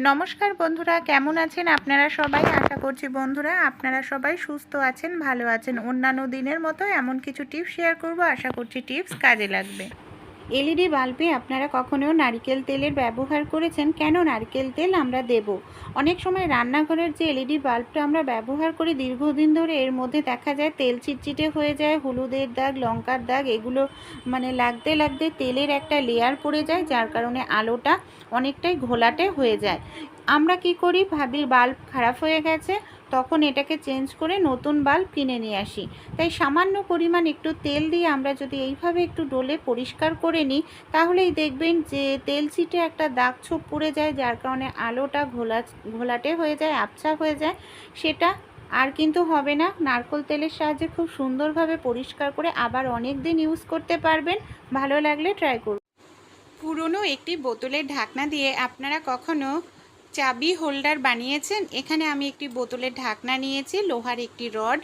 নমস্কার বন্ধুরা, কেমন আছেন আপনারা সবাই? আশা করছি বন্ধুরা আপনারা সবাই সুস্থ আছেন, ভালো আছেন। অন্যান্য দিনের মতো এমন কিছু টিপস শেয়ার করব। আশা করছি টিপস কাজে লাগবে। এলইডি বাল্বে আপনারা কখনো নারকেল তেলের ব্যবহার করেছেন? কেন নারকেল তেল আমরা দেব? অনেক সময় রান্নাঘরের যে এলইডি বাল্বটা আমরা ব্যবহার করি, দীর্ঘদিন ধরে এর মধ্যে দেখা যায় তেল চিটচিটে হয়ে যায়, হলুদের দাগ, লঙ্কার দাগ, এগুলো মানে লাগতে লাগতে তেলের একটা লেয়ার পড়ে যায়, যার কারণে আলোটা অনেকটাই ঘোলাটে হয়ে যায়। আমরা কি করি? ভাবি বাল্ব খারাপ হয়ে গেছে তখন এটাকে চেঞ্জ করে নতুন বাল্ব কিনে নিয়ে আসি। তাই সামান্য পরিমাণ একটু তেল দিয়ে আমরা যদি এইভাবে একটু ডোলে পরিষ্কার করে নিই, তাহলেই দেখবেন যে তেল ছিটে একটা দাগ ছোপ পড়ে যায়, যার কারণে আলোটা ঘোলা, ঘোলাটে হয়ে যায়, আবছা হয়ে যায়। সেটা আর কিন্তু হবে না। নারকোল তেলের সাহায্যে খুব সুন্দরভাবে পরিষ্কার করে আবার অনেক দিন ইউজ করতে পারবেন। ভালো লাগলে ট্রাই করুন। পুরনো একটি বোতলের ঢাকনা দিয়ে আপনারা কখনো চাবি হোল্ডার বানিয়েছেন। এখানে আমি একটি বোতলের ঢাকনা নিয়েছি, লোহার একটি রড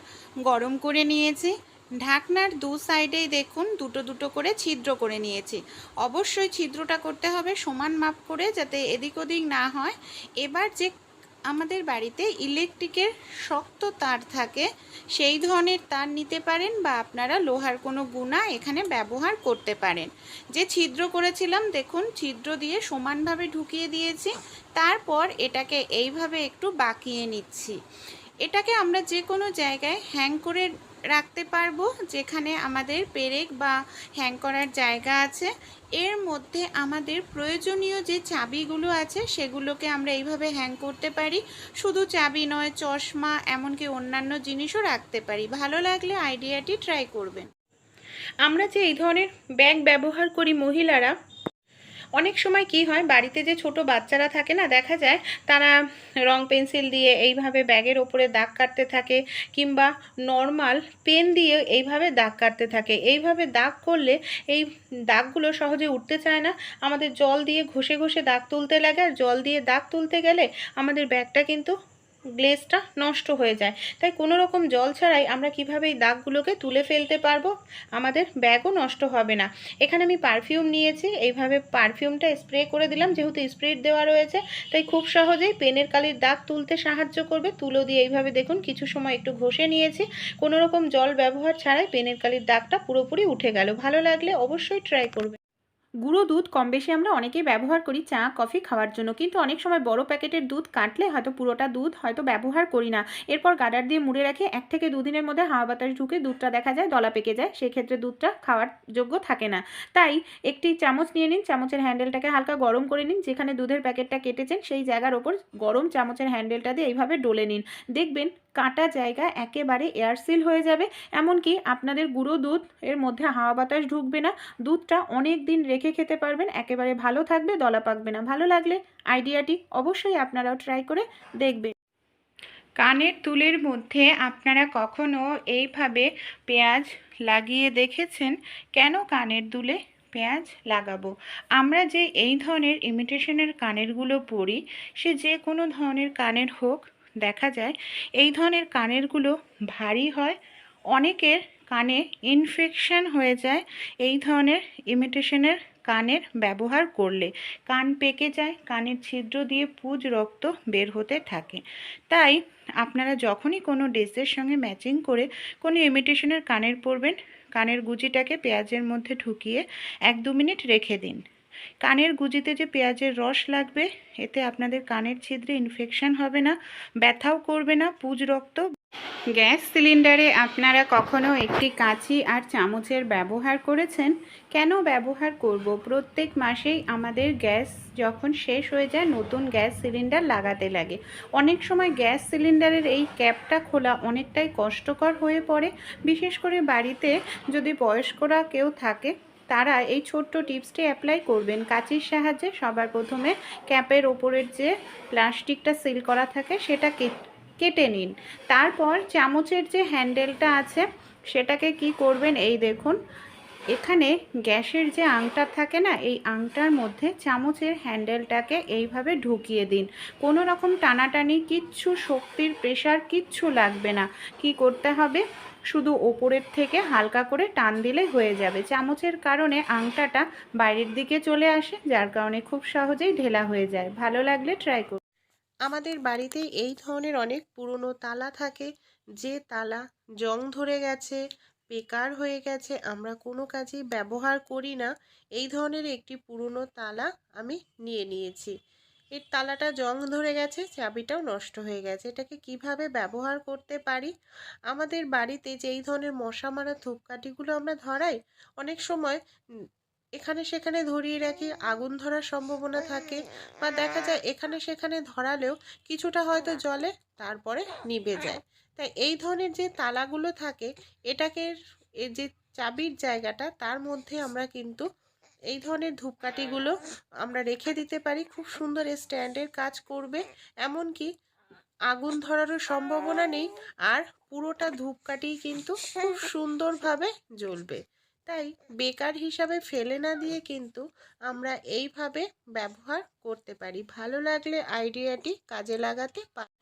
গরম করে নিয়েছি। ঢাকনার দু সাইডেই দেখুন, দুটো দুটো করে ছিদ্র করে নিয়েছি। অবশ্যই ছিদ্রটা করতে হবে, সমান মাপ করে যাতে এদিক ওদিক না হয়। এবার যে আমাদের বাড়িতে ইলেকট্রিকের শক্ত তার থাকে, সেই ধরনের তার নিতে পারেন বা আপনারা লোহার কোনো গুণা এখানে ব্যবহার করতে পারেন। যে ছিদ্র করেছিলাম, দেখুন, ছিদ্র দিয়ে সমানভাবে ঢুকিয়ে দিয়েছি, তারপর এটাকে এইভাবে একটু বাঁকিয়ে নিচ্ছি। এটাকে আমরা যে কোনো জায়গায় হ্যাং করে রাখতে পারব, যেখানে আমাদের পেরেক বা হ্যাং করার জায়গা আছে। এর মধ্যে আমাদের প্রয়োজনীয় যে চাবিগুলো আছে, সেগুলোকে আমরা এইভাবে হ্যাং করতে পারি। শুধু চাবি নয়, চশমা, এমনকি অন্যান্য জিনিসও রাখতে পারি। ভালো লাগলে আইডিয়াটি ট্রাই করবেন। আমরা যে এই ধরনের ব্যাগ ব্যবহার করি মহিলারা অনেক সময় কি হয়, বাড়িতে যে ছোট বাচ্চারা থাকে না, দেখা যায় তারা রং পেন্সিল দিয়ে এইভাবে ব্যাগের ওপরে দাগ কাটতে থাকে কিংবা নর্মাল পেন দিয়ে এইভাবে দাগ কাটতে থাকে। এইভাবে দাগ করলে এই দাগগুলো সহজে উঠতে চায় না। আমাদের জল দিয়ে ঘষে ঘষে দাগ তুলতে লাগে, আর জল দিয়ে দাগ তুলতে গেলে আমাদের ব্যাগটা কিন্তু গ্লেজটা নষ্ট হয়ে যায়। তাই কোনো রকম জল ছাড়াই আমরা কীভাবে এই দাগগুলোকে তুলে ফেলতে পারব? আমাদের ব্যাগও নষ্ট হবে না। এখানে আমি পারফিউম নিয়েছি। এইভাবে পারফিউমটা স্প্রে করে দিলাম। যেহেতু স্প্রিট দেওয়া রয়েছে, তাই খুব সহজেই পেনের কালির দাগ তুলতে সাহায্য করবে। তুলো দিয়ে এইভাবে দেখুন, কিছু সময় একটু ঘষে নিয়েছি। কোনো রকম জল ব্যবহার ছাড়াই পেনের কালির দাগটা পুরোপুরি উঠে গেল। ভালো লাগলে অবশ্যই ট্রাই করবে। গুঁড়ো দুধ কম বেশি আমরা অনেকেই ব্যবহার করি, চা, কফি খাওয়ার জন্য। কিন্তু অনেক সময় বড় প্যাকেটের দুধ কাটলে হয়তো পুরোটা দুধ হয়তো ব্যবহার করি না। এরপর গাডার দিয়ে মুড়ে রাখে এক থেকে দুদিনের মধ্যে হাওয়া বাতাস ঢুকে দুধটা দেখা যায় দলা পেকে যায়। সেক্ষেত্রে দুধটা খাওয়ার যোগ্য থাকে না। তাই একটি চামচ নিয়ে নিন, চামচের হ্যান্ডেলটাকে হালকা গরম করে নিন। যেখানে দুধের প্যাকেটটা কেটেছেন, সেই জায়গার ওপর গরম চামচের হ্যান্ডেলটা দিয়ে এইভাবে ডলে নিন। দেখবেন কাটা জায়গা একেবারে এয়ারসিল হয়ে যাবে। এমনকি আপনাদের গুঁড়ো দুধ এর মধ্যে হাওয়া বাতাস ঢুকবে না। দুধটা অনেক দিন রেখে খেতে পারবেন। একেবারে ভালো থাকবে, দলা পাকবে না। ভালো লাগলে আইডিয়াটি অবশ্যই আপনারাও ট্রাই করে দেখবেন। কানের তুলের মধ্যে আপনারা কখনো এইভাবে পেঁয়াজ লাগিয়ে দেখেছেন? কেন কানের দুলে পেঁয়াজ লাগাবো? আমরা যে এই ধরনের ইমিটেশনের কানেরগুলো পরি, সে যে কোনো ধরনের কানের হোক, দেখা যায় এই ধরনের কানেরগুলো ভারী হয়, অনেকের কানে ইনফেকশন হয়ে যায় এই ধরনের ইমিটেশনের কানের ব্যবহার করলে কান পেকে যায়, কানের ছিদ্র দিয়ে পুজ রক্ত বের হতে থাকে। তাই আপনারা যখনই কোনো ড্রেসের সঙ্গে ম্যাচিং করে কোনো ইমিটেশনের কানের পরবেন, কানের গুজিটাকে পেঁয়াজের মধ্যে ঢুকিয়ে এক দু মিনিট রেখে দিন। কানের গুজিতে যে পেঁয়াজের রস লাগবে, এতে আপনাদের কানের ছিদ্রে ইনফেকশন হবে না, ব্যথাও করবে না, পুজ রক্ত গ্যাস সিলিন্ডারে আপনারা কখনো একটি কাঁচি আর চামচের ব্যবহার করেছেন? কেন ব্যবহার করব? প্রত্যেক মাসেই আমাদের গ্যাস যখন শেষ হয়ে যায়, নতুন গ্যাস সিলিন্ডার লাগাতে লাগে। অনেক সময় গ্যাস সিলিন্ডারের এই ক্যাপটা খোলা অনেকটাই কষ্টকর হয়ে পড়ে। বিশেষ করে বাড়িতে যদি বয়স্করা কেউ থাকে, তারা এই ছোট্ট টিপসটি অ্যাপ্লাই করবেন। কাঁচির সাহায্যে সবার প্রথমে ক্যাপের ওপরের যে প্লাস্টিকটা সিল করা থাকে, সেটা কেটে নিন। তারপর চামচের যে হ্যান্ডেলটা আছে, সেটাকে কি করবেন? এই দেখুন, এখানে গ্যাসের যে আংটা থাকে না, এই আংটার মধ্যে চামচের হ্যান্ডেলটাকে এইভাবে ঢুকিয়ে দিন। কোনো রকম টানাটানি, কিচ্ছু শক্তির প্রেশার কিচ্ছু লাগবে না। কি করতে হবে? শুধু ওপরের থেকে হালকা করে টান দিলে হয়ে যাবে। চামচের কারণে আংটাটা বাইরের দিকে চলে আসে, যার কারণে খুব সহজেই ঢেলা হয়ে যায়। ভালো লাগলে ট্রাই করুন। আমাদের বাড়িতে এই ধরনের অনেক পুরনো তালা থাকে। যে তালা জং ধরে গেছে, বেকার হয়ে গেছে, আমরা কোনো কাজেই ব্যবহার করি না। এই ধরনের একটি পুরনো তালা আমি নিয়ে নিয়েছি। এর তালাটা জং ধরে গেছে, চাবিটাও নষ্ট হয়ে গেছে। এটাকে কীভাবে ব্যবহার করতে পারি? আমাদের বাড়িতে যেই ধরনের মশা মারা ধূপকাঠিগুলো আমরা ধরাই, অনেক সময় এখানে সেখানে ধরিয়ে রাখি, আগুন ধরার সম্ভাবনা থাকে বা দেখা যায় এখানে সেখানে ধরালেও কিছুটা হয়তো জলে তারপরে নিভে যায়। তাই এই ধরনের যে তালাগুলো থাকে, এটাকে এই যে চাবির জায়গাটা, তার মধ্যে আমরা কিন্তু এই ধরনের ধূপকাঠিগুলো আমরা রেখে দিতে পারি। খুব সুন্দর স্ট্যান্ডের কাজ করবে। এমনকি আগুন ধরারও সম্ভাবনা নেই। আর পুরোটা ধূপকাঠি কিন্তু খুব সুন্দরভাবে জ্বলবে। তাই বেকার হিসাবে ফেলে না দিয়ে কিন্তু আমরা এইভাবে ব্যবহার করতে পারি। ভালো লাগলে আইডিয়াটি কাজে লাগাতে পারি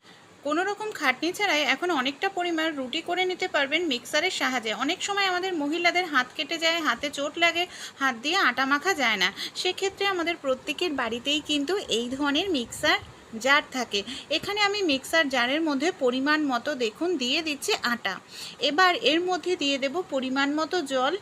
কোনো রকম খাটনি ছাড়াই এখন অনেকটা পরিমাণ রুটি করে নিতে পারবেন মিক্সারের সাহায্যে। অনেক সময় আমাদের মহিলাদের হাত কেটে যায়, হাতে চোট লাগে, হাত দিয়ে আটা মাখা যায় না। সেক্ষেত্রে আমাদের প্রত্যেকের বাড়িতেই কিন্তু এই ধরনের মিক্সার জার থাকে। এখানে আমি মিক্সার জারের মধ্যে পরিমাণ মতো দেখুন, দিয়ে দিচ্ছি আটা। এবার এর মধ্যে দিয়ে দেব পরিমাণ মতো জল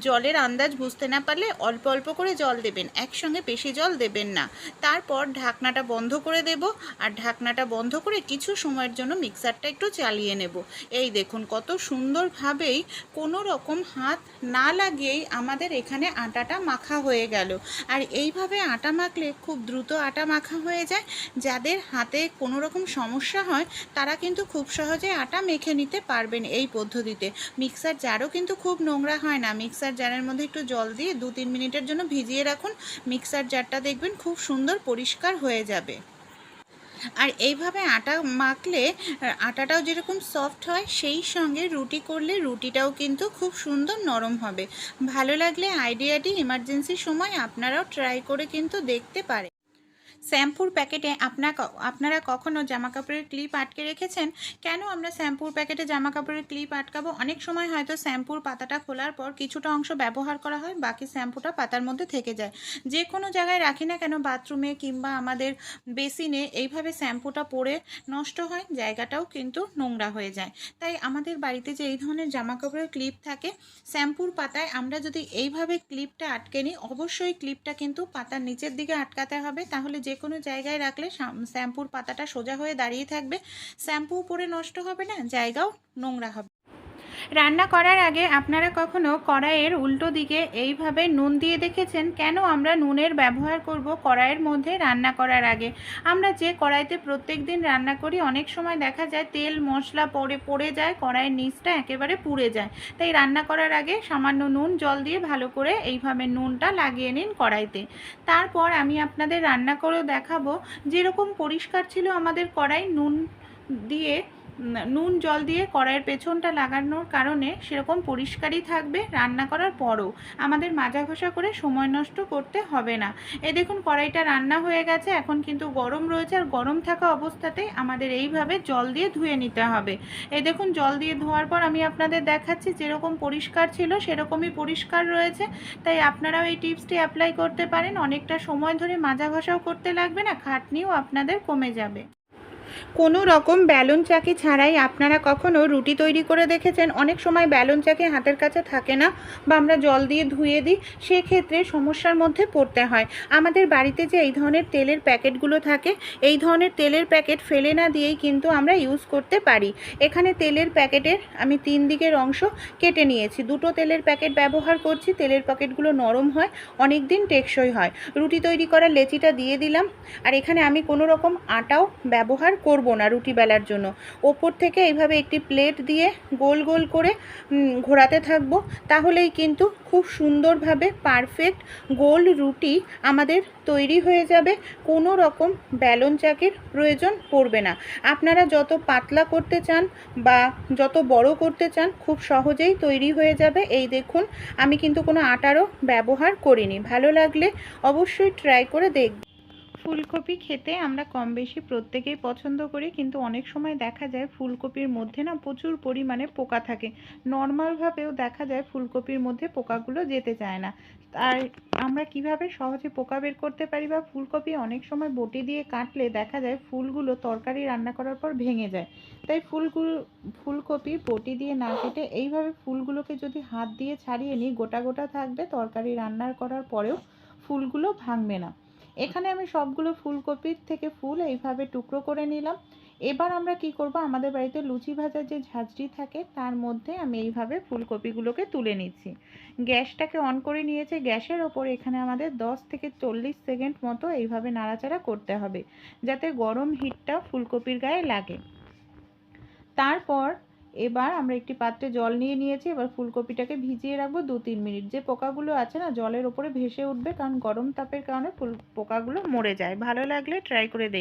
জলের আন্দাজ বুঝতে না পারলে অল্প অল্প করে জল দেবেন, একসঙ্গে বেশি জল দেবেন না। তারপর ঢাকনাটা বন্ধ করে দেব আর ঢাকনাটা বন্ধ করে কিছু সময়ের জন্য মিক্সারটা একটু চালিয়ে নেব। এই দেখুন কত সুন্দরভাবেই কোনো রকম হাত না লাগিয়েই আমাদের এখানে আটাটা মাখা হয়ে গেল। আর এইভাবে আটা মাখলে খুব দ্রুত আটা মাখা হয়ে যায়। যাদের হাতে কোনো রকম সমস্যা হয়, তারা কিন্তু খুব সহজে আটা মেখে নিতে পারবেন এই পদ্ধতিতে। মিক্সার জারও কিন্তু খুব নোংরা হয় না মিক্সার জারের মধ্যে একটু জল দিয়ে দু তিন মিনিটের জন্য ভিজিয়ে রাখুন। মিক্সার জারটা দেখবেন খুব সুন্দর পরিষ্কার হয়ে যাবে। আর এইভাবে আটা মাখলে, আটাটাও যেরকম সফট হয়, সেই সঙ্গে রুটি করলে রুটিটাও কিন্তু খুব সুন্দর নরম হবে। ভালো লাগলে আইডিয়াটি এমার্জেন্সির সময় আপনারাও ট্রাই করে কিন্তু দেখতে পারেন। শ্যাম্পুর প্যাকেটে আপনার আপনারা কখনো জামা কাপড়ের ক্লিপ আটকে রেখেছেন? কেন আমরা শ্যাম্পুর প্যাকেটে জামা কাপড়ের ক্লিপ আটকাবো? অনেক সময় হয়তো শ্যাম্পুর পাতাটা খোলার পর কিছুটা অংশ ব্যবহার করা হয়, বাকি শ্যাম্পুটা পাতার মধ্যে থেকে যায়। যে কোনো জায়গায় রাখি না কেন, বাথরুমে কিংবা আমাদের বেসিনে এইভাবে শ্যাম্পুটা পরে নষ্ট হয়, জায়গাটাও কিন্তু নোংরা হয়ে যায়। তাই আমাদের বাড়িতে যে এই ধরনের জামা কাপড়ের ক্লিপ থাকে, শ্যাম্পুর পাতায় আমরা যদি এইভাবে ক্লিপটা আটকে নিই, অবশ্যই ক্লিপটা কিন্তু পাতার নিচের দিকে আটকাতে হবে। তাহলে যে কোনো জায়গায় রাখলে শ্যাম্পুর পাতাটা সোজা হয়ে দাঁড়িয়ে থাকবে। শ্যাম্পু পরে নষ্ট হবে না, জায়গাও নোংরা হবে। রান্না করার আগে আপনারা কখনো কড়াইয়ের উল্টো দিকে এইভাবে নুন দিয়ে দেখেছেন? কেন আমরা নুনের ব্যবহার করব কড়াইয়ের মধ্যে রান্না করার আগে? আমরা যে কড়াইতে প্রত্যেক দিন রান্না করি, অনেক সময় দেখা যায় তেল, মশলা পড়ে পড়ে যায়, কড়াইয়ের নিচটা একেবারে পুড়ে যায়। তাই রান্না করার আগে সামান্য নুন, জল দিয়ে ভালো করে এইভাবে নুনটা লাগিয়ে নিন কড়াইতে। তারপর আমি আপনাদের রান্না করেও দেখাবো, যেরকম পরিষ্কার ছিল আমাদের কড়াই, নুন দিয়ে নুন, জল দিয়ে কড়াইয়ের পেছনটা লাগানোর কারণে সেরকম পরিষ্কারই থাকবে রান্না করার পরও। আমাদের মাজা ঘষা করে সময় নষ্ট করতে হবে না। এ দেখুন, কড়াইটা রান্না হয়ে গেছে, এখন কিন্তু গরম রয়েছে আর গরম থাকা অবস্থাতেই আমাদের এইভাবে জল দিয়ে ধুয়ে নিতে হবে। এ দেখুন, জল দিয়ে ধোয়ার পর আমি আপনাদের দেখাচ্ছি যেরকম পরিষ্কার ছিল সেরকমই পরিষ্কার রয়েছে। তাই আপনারাও এই টিপসটি অ্যাপ্লাই করতে পারেন। অনেকটা সময় ধরে মাজা ঘষাও করতে লাগবে না, খাটনিও আপনাদের কমে যাবে। কোনো রকম ব্যালন চাকি ছাড়াই আপনারা কখনো রুটি তৈরি করে দেখেছেন? অনেক সময় ব্যালুন চাকি হাতের কাছে থাকে না বা আমরা জল দিয়ে ধুয়ে দিই, সেক্ষেত্রে সমস্যার মধ্যে পড়তে হয়। আমাদের বাড়িতে যে এই ধরনের তেলের প্যাকেটগুলো থাকে, এই ধরনের তেলের প্যাকেট ফেলে না দিয়েই কিন্তু আমরা ইউজ করতে পারি। এখানে তেলের প্যাকেটের আমি তিন দিকের অংশ কেটে নিয়েছি। দুটো তেলের প্যাকেট ব্যবহার করছি, তেলের প্যাকেটগুলো নরম হয় অনেক দিন টেকসই হয়। রুটি তৈরি করার লেচিটা দিয়ে দিলাম। আর এখানে আমি কোনো রকম আটাও ব্যবহার করব না রুটি বেলার জন্য। ওপর থেকে এইভাবে একটি প্লেট দিয়ে গোল গোল করে ঘোরাতে থাকব। তাহলেই কিন্তু খুব সুন্দরভাবে পারফেক্ট গোল রুটি আমাদের তৈরি হয়ে যাবে। কোনো রকম ব্যালন চাকের প্রয়োজন পড়বে না। আপনারা যত পাতলা করতে চান বা যত বড় করতে চান, খুব সহজেই তৈরি হয়ে যাবে। এই দেখুন, আমি কিন্তু কোনো আটারও ব্যবহার করিনি। ভালো লাগলে অবশ্যই ট্রাই করে দেখবেন। ফুলকপি খেতে আমরা কম বেশি প্রত্যেকেই পছন্দ করি, কিন্তু অনেক সময় দেখা যায় ফুলকপির মধ্যে না প্রচুর পরিমাণে পোকা থাকে। নর্মালভাবেও দেখা যায় ফুলকপির মধ্যে পোকাগুলো যেতে চায় না। আর আমরা কীভাবে সহজে পোকা বের করতে পারি বা ফুলকপি অনেক সময় বটি দিয়ে কাটলে দেখা যায় ফুলগুলো তরকারি রান্না করার পর ভেঙে যায়। তাই ফুলগুলো ফুলকপি বটি দিয়ে না কেটে এইভাবে ফুলগুলোকে যদি হাত দিয়ে ছাড়িয়ে নিই, গোটা গোটা থাকবে, তরকারি রান্নার করার পরেও ফুলগুলো ভাঙবে না। এখানে আমি সবগুলো ফুলকপির থেকে ফুল এইভাবে টুকরো করে নিলাম। এবার আমরা কি করব? আমাদের বাড়িতে লুচি ভাজার যে ঝাঁঝরি থাকে, তার মধ্যে আমি এইভাবে ফুলকপিগুলোকে তুলে নিচ্ছি। গ্যাসটাকে অন করে নিয়েছে। গ্যাসের ওপর এখানে আমাদের 10 থেকে চল্লিশ সেকেন্ড মতো এইভাবে নাড়াচাড়া করতে হবে, যাতে গরম হিটটা ফুলকপির গায়ে লাগে। তারপর এবার আমরা একটি পাত্রে জল নিয়ে নিয়েছি, এবার ফুলকপিটাকে ভিজিয়ে রাখব দু তিন মিনিট। যে পোকাগুলো আছে না, জলের ওপরে ভেসে উঠবে, কারণ গরম তাপের কারণে ফুল পোকাগুলো মরে যায়। ভালো লাগলে ট্রাই করে দেখ